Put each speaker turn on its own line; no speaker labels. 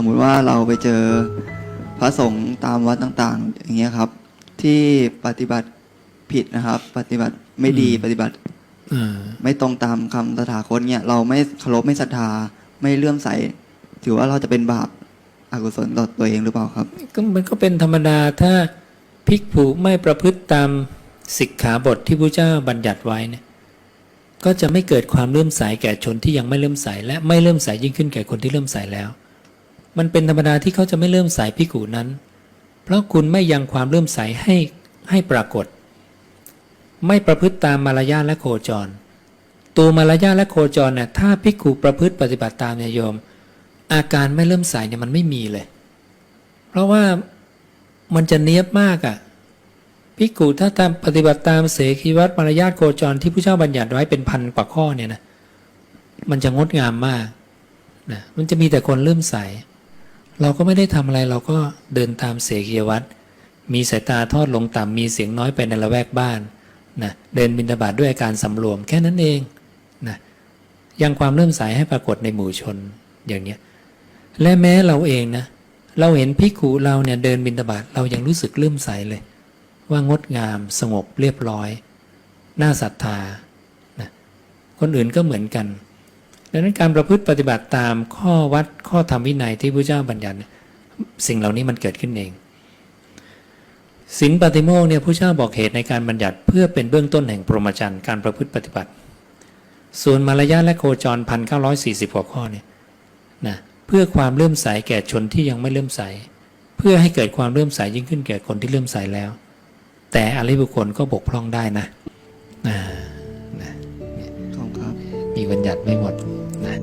สมมุติว่าเราไปเจอพระสงฆ์ตามวัดต่างๆ อย่างเงี้ยครับ ที่ปฏิบัติผิดนะครับ ปฏิบัติไม่ดี
อืม
ปฏิบัติ
อ่า
ไม่ตรงตามคำตถาคตเนี่ย เราไม่เคารพไม่ศรัทธาไม่เลื่อมใส ถือว่าเราจะเป็นบาปอกุศลต่อตัวเองหรือเปล่าครับ
ก็มันก็เป็นธรรมดาถ้าภิกษุไม่ประพฤติตามสิกขาบทที่พระเจ้าบัญญัติไว้เนี่ย ก็จะไม่เกิดความเลื่อมใสแก่ชนที่ยังไม่เลื่อมใสและไม่เลื่อมใสยิ่งขึ้นแก่คนที่เลื่อมใสแล้ว มันเป็นธรรมดาที่เขาจะไม่เลื่อมใสภิกษุนั้น เพราะคุณไม่ยังความเลื่อมใสให้ให้ปรากฏ ไม่ประพฤติตามมารยาทและโคจร ตัวมารยาทและโคจรเนี่ยถ้าภิกษุประพฤติปฏิบัติตามเนี่ยโยม อาการไม่เลื่อมใสเนี่ยมันไม่มีเลย เพราะว่ามันจะเนียบมากอะ่ะภิกขุถ้าตามปฏิบัติตามเสขีวัตรมารยาทโคจรที่ผู้เจ้าบัญญัติไว้เป็นพันกว่าข้อเนี่ยนะมันจะงดงามมากนะมันจะมีแต่คนเลื่มใส เราก็ไม่ได้ทำอะไรเราก็เดินตามเสขียวัตรมีสายตาทอดลงต่ำมีเสียงน้อยไปในละแวกบ้านนะเดินบิณฑบาตด้วยอาการสำรวมแค่นั้นเองนะยังความเลื่อมใสให้ปรากฏในหมู่ชนอย่างเนี้ยและแม้เราเองนะเราเห็นพิกขุเราเนี่ยเดินบินตบาตเรายังรู้สึกเลื่มใสเลย ว่างดงามสงบเรียบร้อย น่าศรัทธานะคนอื่นก็เหมือนกัน ดังนั้นการประพฤติปฏิบัติตามข้อวัดข้อธรรมวินัยที่พระเจ้าบัญญัติสิ่งเหล่านี้มันเกิดขึ้นเองศีลปฏิโมกเนี่ยพระเจ้าบอกเหตุในการบัญญัติเพื่อเป็นเบื้องต้นแห่งพรหมจรรย์การประพฤติปฏิบัติ ส่วนมารยาทและโคจรพันเก้าร้อยสี่สิบกว่าข้อเนี่ยนะเพื่อความเลื่อมใสแก่ชนที่ยังไม่เลื่อมใส เพื่อให้เกิดความเลื่อมใสยิ่งขึ้นแก่คนที่เลื่อมใสแล้ว แต่อริบุคคลก็บกพร่องได้นะอ่านะ มีบัญญัติไม่หมดนะ